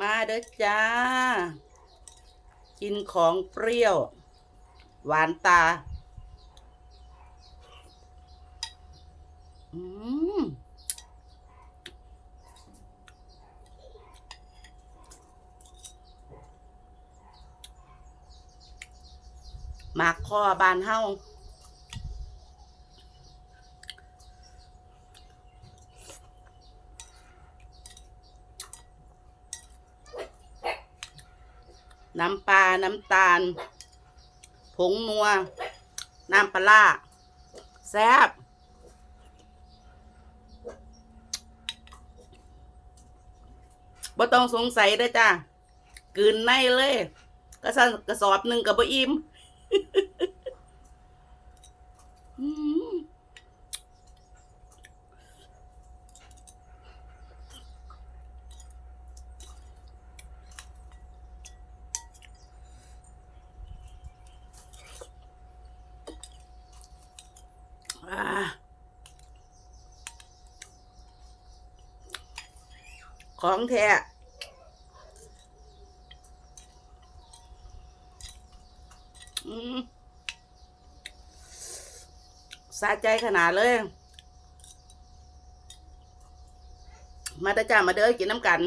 มาเด้อจ้า กินของเปรี้ยว หวานตา อืมมากคอบานเฮา น้ำปลา น้ำตาล ผงนัว น้ำปลาแซ่บบ่ต้องสงสัยเด้จ้ากลืนในเลย กระสกระสอบหนึ่งกับบ่อิ่ม อืมอ่า ของแท้สะใจขนาดเลย มาเด้อจ้ามาเด้อกินน้ำกัน